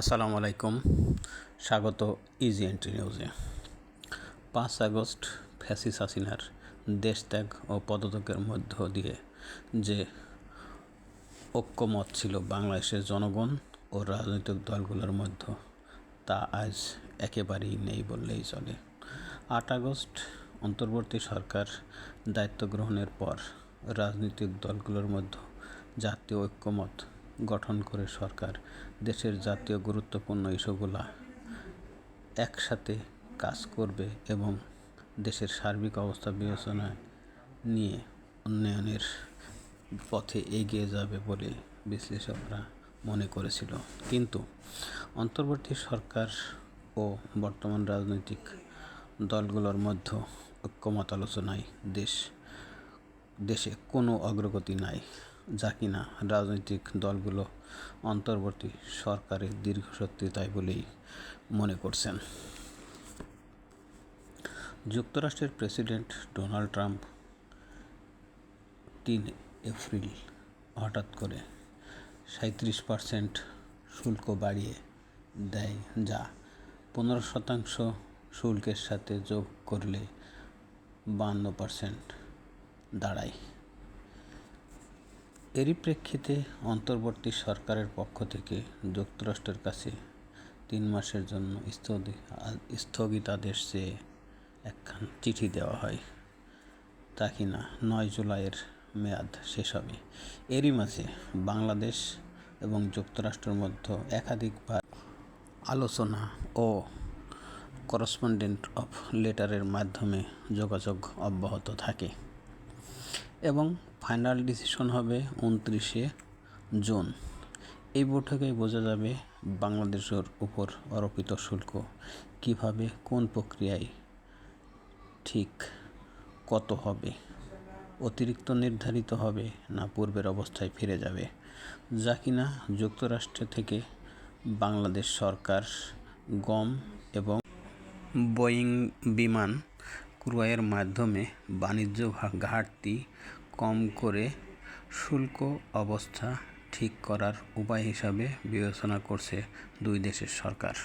আসসালামু আলাইকুম। স্বাগত ইজি এন্ট্রি নিউজে পাঁচ আগস্ট ফ্যাসিস হাসিনার দেশত্যাগ ও পদত্যাগের মধ্য দিয়ে যে ঐক্যমত ছিল বাংলাদেশের জনগণ ও রাজনৈতিক দলগুলোর মধ্যে, তা আজ একেবারেই নেই বললেই চলে। আট আগস্ট অন্তর্বর্তী সরকার দায়িত্ব গ্রহণের পর রাজনৈতিক দলগুলোর মধ্যে জাতীয় ঐক্যমত গঠন করে সরকার দেশের জাতীয় গুরুত্বপূর্ণ ইস্যুগুলা একসাথে কাজ করবে এবং দেশের সার্বিক অবস্থা বিবেচনায় নিয়ে উন্নয়নের পথে এগিয়ে যাবে বলে বিশ্লেষকরা মনে করেছিল। কিন্তু অন্তর্বর্তী সরকার ও বর্তমান রাজনৈতিক দলগুলোর মধ্যে ঐক্যমত আলোচনায় দেশ, দেশে কোনো অগ্রগতি নাই। যা কিনা রাজনৈতিক দলগুলো অন্তর্বর্তী সরকারের দীর্ঘসত্যতায় বলেই মনে করছেন। যুক্তরাষ্ট্রের প্রেসিডেন্ট ডোনাল্ড ট্রাম্প তিন এপ্রিল হঠাৎ করে সাঁত্রিশ পার্সেন্ট শুল্ক বাড়িয়ে দেয়, যা পনেরো শতাংশ শুল্কের সাথে যোগ করলে বান্ন পার্সেন্ট দাঁড়ায়। এরই প্রেক্ষিতে অন্তর্বর্তী সরকারের পক্ষ থেকে যুক্তরাষ্ট্রের কাছে তিন মাসের জন্য স্থগিতাদেশ চেয়ে একখান চিঠি দেওয়া হয়। তা কিনা নয় জুলাইয়ের মেয়াদ শেষ হবে। এরই মাঝে বাংলাদেশ এবং যুক্তরাষ্ট্রের মধ্যে একাধিকবার আলোচনা ও করসপন্ডেন্ট অফ লেটারের মাধ্যমে যোগাযোগ অব্যাহত থাকে এবং ফাইনাল ডিসিশন হবে উনত্রিশে জুন। এই বৈঠকে বোঝা যাবে বাংলাদেশের উপর আরোপিত শুল্ক কীভাবে, কোন প্রক্রিয়ায় ঠিক কত হবে, অতিরিক্ত নির্ধারিত হবে না পূর্বের অবস্থায় ফিরে যাবে, যা কিনা যুক্তরাষ্ট্র থেকে বাংলাদেশ সরকার গম এবং বোয়িং বিমান ক্রয়ের মাধ্যমে বাণিজ্য ঘাটতি কম করে শুল্ক অবস্থা ঠিক করার উপায় হিসাবে বিবেচনা করছে দুই দেশের সরকার।